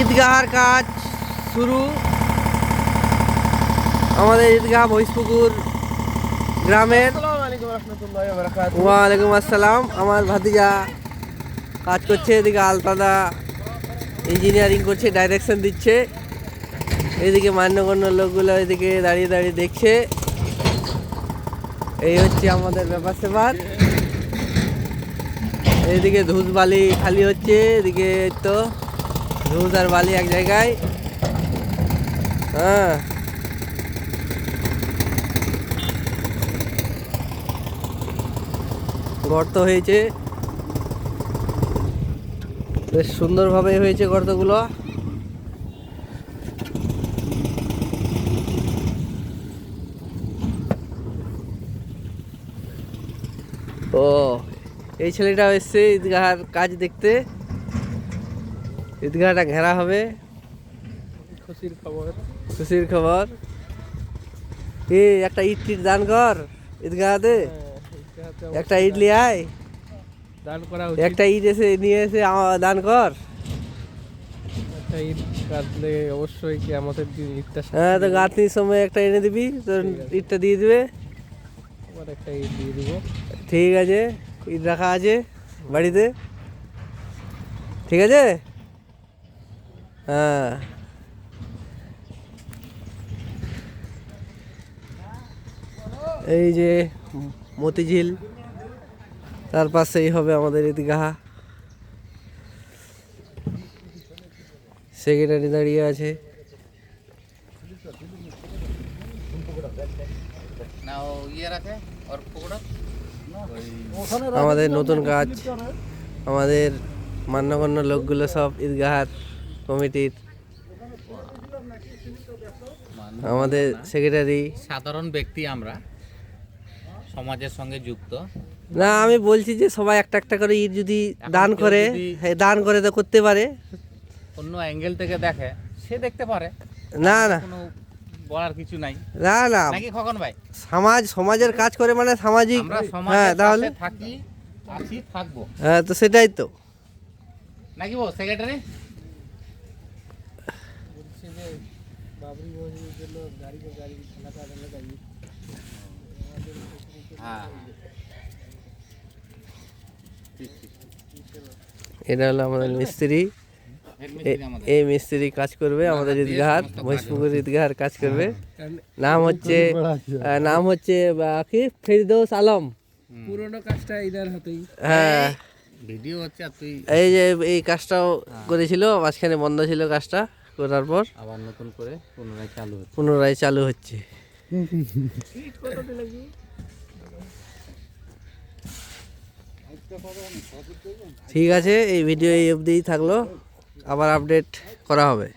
ঈদগাহার কাজ শুরু। আমাদের ঈদগাহ মহিষপুকুর গ্রামের। ওয়ালাইকুম আসসালাম। আমার ভাতিজা কাজ করছে, এদিকে আলতাদা ইঞ্জিনিয়ারিং করছে ডাইরেকশন দিচ্ছে। এদিকে মান্যগণ্য লোকগুলো এদিকে দাঁড়িয়ে দাঁড়িয়ে দেখছে। এই হচ্ছে আমাদের ব্যাপার সেবার। এদিকে ধুস বালি খালি হচ্ছে, এদিকে তো ধুস আর বালি এক জায়গায়। হ্যাঁ। গর্ত হয়েছে। বেশ সুন্দরভাবে হয়েছে গর্তগুলো। ও, এই ছেলেটা এসছে ঈদগাহার কাজ দেখতে। ঈদগাহটা ঘেরা হবে। খুশির খবর। খুশির খবর। এ একটা ইট টিট দান কর ঈদগাহাতে একটা ইট নিয়ে আয়। দান করা একটা ইট এসে নিয়ে এসে দান কর। একটা ঈদ কাটলে অবশ্যই কি আমাদের দিন ঈদটা হ্যাঁ তো গাঁথনির সময় একটা এনে দিবি তোর ইটটা দিয়ে দিবে। আবার একটা ঈদ দিয়ে দিব। ঠিক আছে ইট রাখা আছে বাড়িতে। ঠিক আছে? হ্যাঁ। এই যে মতিঝিল তার পাশেই হবে আমাদের ঈদগাহ। সেক্রেটারি দাঁড়িয়ে আছে। আমাদের নতুন কাজ আমাদের মান্যগণ্য লোকগুলো সব ঈদগাহার। কমিটির আমাদের সেক্রেটারি সাধারণ ব্যক্তি আমরা সমাজের সঙ্গে যুক্ত। না আমি বলছি যে সবাই একটা একটা করে ইট যদি দান করে দান করে তো করতে পারে। অন্য অ্যাঙ্গেল থেকে দেখে সে দেখতে পারে। না না। বলার কিছু নাই। না না। নাকি খগন ভাই? সমাজ সমাজের কাজ করে মানে সামাজিক হ্যাঁ তাহলে থাকি আছি থাকব। হ্যাঁ তো সেটাই তো। নাকি বল সেক্রেটারি হ্যাঁ। এটা হলো আমাদের মিস্ত্রি। আমাদের। এই মিস্ত্রি কাজ করবে আমাদের ঈদগাহার মহিষপুকুর ঈদগাহার কাজ করবে। নাম হচ্ছে নাম হচ্ছে কি? ফেরদৌস আলম। পুরোনো কাজটা ইদার হাতেই। হ্যাঁ। ভিডিও হচ্ছে তুই এই যে এই কাজটাও করেছিল মাঝখানে বন্ধ ছিল কাজটা। করার পর আবার নতুন করে পুনরায় চালু হচ্ছে। পুনরায় চালু হচ্ছে। ঠিক আছে এই ভিডিও এই অবধিই থাকল। আবার আপডেট করা হবে।